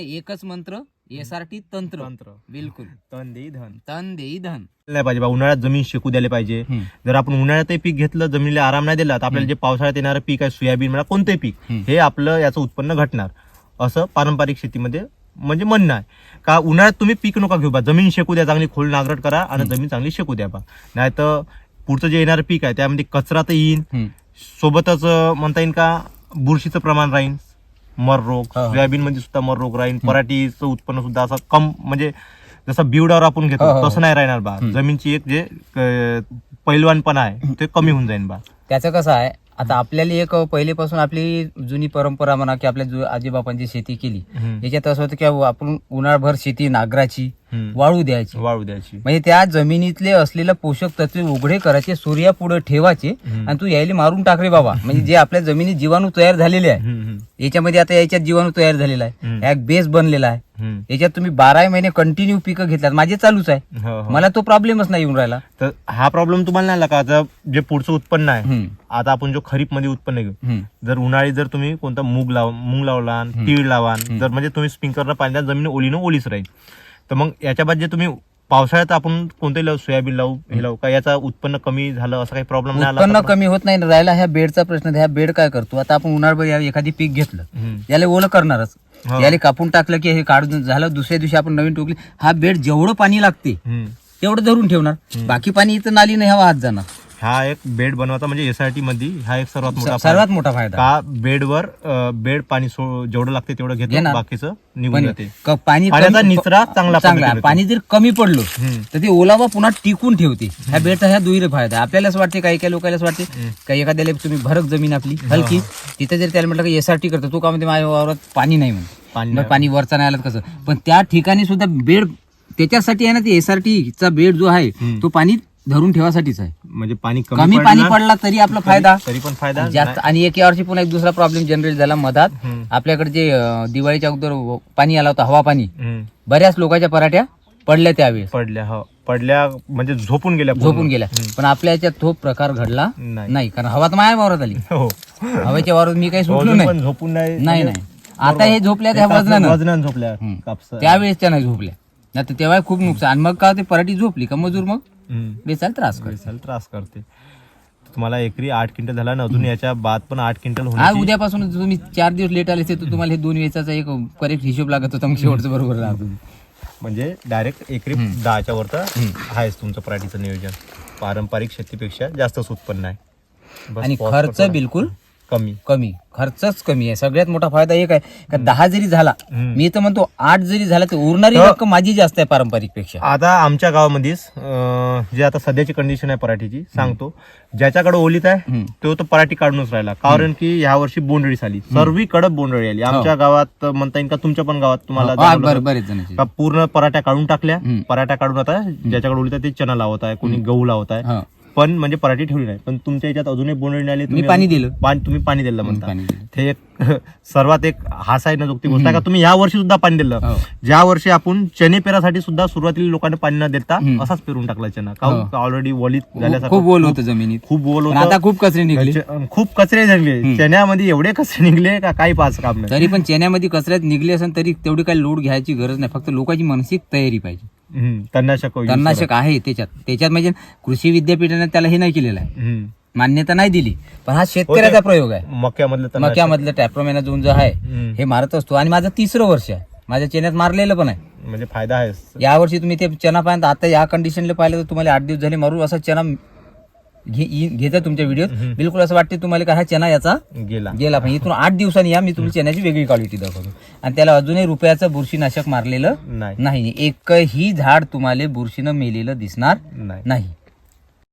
एकच मंत्र S R T तंत्र. तंत्र. बिलकुल. तन देई धन. तन देई धन. नाही पाहिजे बा उन्हाळ्यात जमीन शेकू द्यायला पाहिजे. जर आपण उन्हाळ्यात पीक घेतलं जमिनीला आराम नाही दिला तर आपल्याला जे पावसाळ्यात येणारं पीक आहे सोयाबीन म्हणा कोणतंही पीक. हे आपलं याचं उत्पन्न घटणार. असं पारंपरिक शेतीमध्ये म्हणजे म्हणणं आहे. का उन्हाळ्यात तुम्ही पीक नका घेऊ बा जमीन शेकू द्या चांगली खोल नांगरट करा आणि जमीन चांगली शेकू द्या बा. नाही तर पुढचं जे येणारं पीक आहे त्यामध्ये कचरा तर येईन. हम्म. सोबतच म्हणता येईल का बुरशीचं प्रमाण राहीन. मर रोग. सोयाबीन मध्ये सुद्धा मर रोग राहीन पराठीचं उत्पन्न सुद्धा असं कम म्हणजे जसं बिवडावर आपण घेतो. तसं नाही राहणार बा. जमीनची एक जे पैलवानपणा आहे ते कमी होऊन जाईल बा त्याचं कसं आहे आता आपल्याला एक पहिलेपासून आपली जुनी परंपरा म्हणा की आपल्या जु- आजीबापांची शेती केली. याच्यात असं होतं की आपण उन्हाळभर शेती नागराची हम्म. वाळू द्यायची वाळू द्यायची म्हणजे त्या जमिनीतले असलेलं पोषक तत्वे उघडे करायचे सूर्यापुढे ठेवायचे हम्म. आणि तू यायला मारून टाक रे बाबा म्हणजे जे आपल्या जमिनीत जीवाणू तयार झालेले आहे हम्म, हम्म, याच्यामध्ये आता याच्यात जीवाणू तयार झालेला आहे हम्म. एक बेस बनलेला आहे. याच्यात तुम्ही बारा महिने कंटिन्यू पिकं घेतल्यात. माझे चालूच आहे. हो, हो. मला तो प्रॉब्लेमच नाही येऊन राहिला. तर हा प्रॉब्लेम तुम्हाला नाही आला का? आता जे पुढचं उत्पन्न आहे आता आपण जो खरीपमध्ये उत्पन्न घेऊ. जर उन्हाळी जर तुम्ही कोणता मूग लाव मूग लावला तीळ लावा जर म्हणजे तुम्ही स्प्रिंकलर पाणी द्या, जमीन ओलीनं ओलीच राहील. तर मग याच्या बाद जे तुम्ही पावसाळ्यात आपण कोणतेही लावू सोयाबीन लावू हे लावू का याचा उत्पन्न कमी झालं असं काही प्रॉब्लेम नाही उत्पन्न? कमी होत नाही राहिला ह्या बेडचा प्रश्न ह्या बेड काय करतो आता आपण उन्हाळभर या- एखादी पीक घेतलं. याला ओलं करणारच हो. याला कापून टाकलं की हे काढून झालं दुसऱ्या दिवशी आपण नवीन टोकली हा बेड जेवढं पाणी लागते हम्म. तेवढं धरून ठेवणार बाकी पाणी इथं नाली नाही हा वाहत जाणार हा एक बेड बनवायचा म्हणजे एसआयटी मध्ये हा एक सर्वात मोठा सर्वात मोठा फायदा. का बेडवर बेड पाणी सो- जेवढं लागते तेवढं घेतो घेणार. बाकीचं निघून पण जाते. क- पाणी पाण्याचा कमी- निचरा चांगला चांगला. पद्धतीने पाणी जर कमी पडलो हम्म. तर ते ओलावा पुन्हा टिकून ठेवते. ह्या बेडचा ह्या दुहेरी फायदा. आपल्यालाच वाटते काही काही लोकांनाच वाटते. काही एखाद्याला तुम्ही भरक जमीन आपली हलकी तिथे जर त्याला म्हटलं की एसआरटी करतो तो का म्हणते माझ्या वावरात पाणी नाही म्हणून पाणी मग पाणी वरचा नाही आलं तर कसं? पण त्या ठिकाणी सुद्धा बेड त्याच्यासाठी आहे ना ते एसआरटी चा बेड जो आहे. तो पाणी धरून ठेवासाठीच आहे. म्हणजे पाणी कमी पाणी पडला तरी आपला फायदा. तरी पण फायदा. जास्त आणि एक वर्षी पुन्हा एक दुसरा प्रॉब्लेम जनरेट झाला मधात. आपल्याकडे जे दिवाळीच्या अगोदर पाणी आला होता हवा पाणी. बऱ्याच लोकांच्या पराठ्या पडल्या त्यावेळेस. पडल्या हो. पडल्या म्हणजे झोपून गेल्या. झोपून गेल्या. पण आपल्या याच्यात तो प्रकार घडला नाही. कारण हवा तर माझ्या वावरात आली. हो. हवेच्या वावरात मी काही सुटलो नाही. झोपून नाही. नाही आता हे झोपल्या त्या वजनानं. वजनानं झोपल्या हम्म. कापसा त्यावेळेस त्या नाही झोपल्या. नाही तर तेव्हा खूप नुकसान. आणि मग का ते पराठी झोपली का मजूर मग. बेचाल त्रास बेसाला त्रास करते. तुम्हाला एकरी आठ क्विंटल झाला ना अजून याच्या बाद पण आठ क्विंटल आज होण्याची उद्यापासून तुम्ही चार दिवस लेट आले तर तुम्हाला हे दोन वेचाचा एक करेक्ट हिशोब लागत होता मग शेवटचं बरोबर राहतो म्हणजे डायरेक्ट एकरी दहाच्या वरचा आहेच तुमचं पराठीचं नियोजन. पारंपरिक शेतीपेक्षा जास्तच उत्पन्न आहे बस आणि खर्च. बिलकुल कमी. कमी. खर्चच कमी आहे. सगळ्यात मोठा फायदा एक आहे का दहा जरी झाला. मी तर म्हणतो आठ जरी झाला तर उरणारी हो. रक्कम माझी जास्त आहे पारंपरिकपेक्षा आता आमच्या गावामध्येच जे आता सध्याची कंडिशन आहे पराठीची सांगतो. ज्याच्याकडे ओलीत आहे. तो तो पराठी काढूनच राहिला. कारण की ह्या वर्षी बोंडळी झाली सर्वीकडे बोंडळी आली. आमच्या गावात म्हणता येईल का तुमच्या पण गावात तुम्हाला हो. हा, पूर्ण पराठ्या काढून टाकल्या. पराठ्या काढून आता ज्याच्याकडे ओलीत आहे ते चना लावत आहे कोणी गहू लावत आहे. हा. पण म्हणजे पराठी ठेवली नाही. पण तुमच्या याच्यात अजूनही बोंडळी नाही आली मी तुम्ही पाणी दिलं. पाणी तुम्ही पाणी दिलं म्हणता. पाणी दिलं. ते एक सर्वात एक हास आहे ना जोगती गोष्ट आहे का तुम्ही या वर्षी सुद्धा पाणी दिलं. हो. ज्या वर्षी आपण चणे पेरासाठी सुद्धा सुरुवातीला लोकांना पाणी न देता हम्म. असाच पेरून टाकला चना हो. का ऑलरेडी वलीत खूप झाल्यासारखं. बोल होतं जमिनीत. खूप बोल पण होतं आता खूप कचरे निघले. खूप कचरे निघले. चण्यामध्ये एवढे कचरे निघले का काही पाच काम नाही. तरी पण चेन्यामध्ये कचऱ्यात निघले असेल तरी तेवढी काही लोड घ्यायची गरज नाही. फक्त लोकांची मानसिक तयारी पाहिजे. हम्म, तणनाशक आहे त्याच्यात. त्याच्यात म्हणजे कृषी विद्यापीठाने त्याला हे नाही केलेलं आहे. मान्यता नाही दिली. पण हा शेतकऱ्याचा प्रयोग आहे. मक्यामधलं मक्यामधलं टॅप्रोमेनाझोन जो आहे हम्म. हे मारत असतो. आणि माझं तिसरं वर्ष आहे. माझ्या चेन्यात मारलेलं पण आहे. म्हणजे फायदा आहे यावर्षी तुम्ही ते चना पाहिजे आता या कंडिशनला पाहिलं तर तुम्हाला आठ दिवस झाले मारू. असा चना घेता तुमच्या व्हिडिओत बिलकुल असं वाटते तुम्हाला का हा चना याचा गेला. गेला. पण इथून आठ दिवसांनी या मी तुम्हाला चण्याची वेगळी क्वालिटी दाखवतो. आणि त्याला अजूनही रुपयाचं बुरशीनाशक मारलेलं नाही. नाही. एकही झाड तुम्हाला बुरशीनं मेलेलं दिसणार नाही.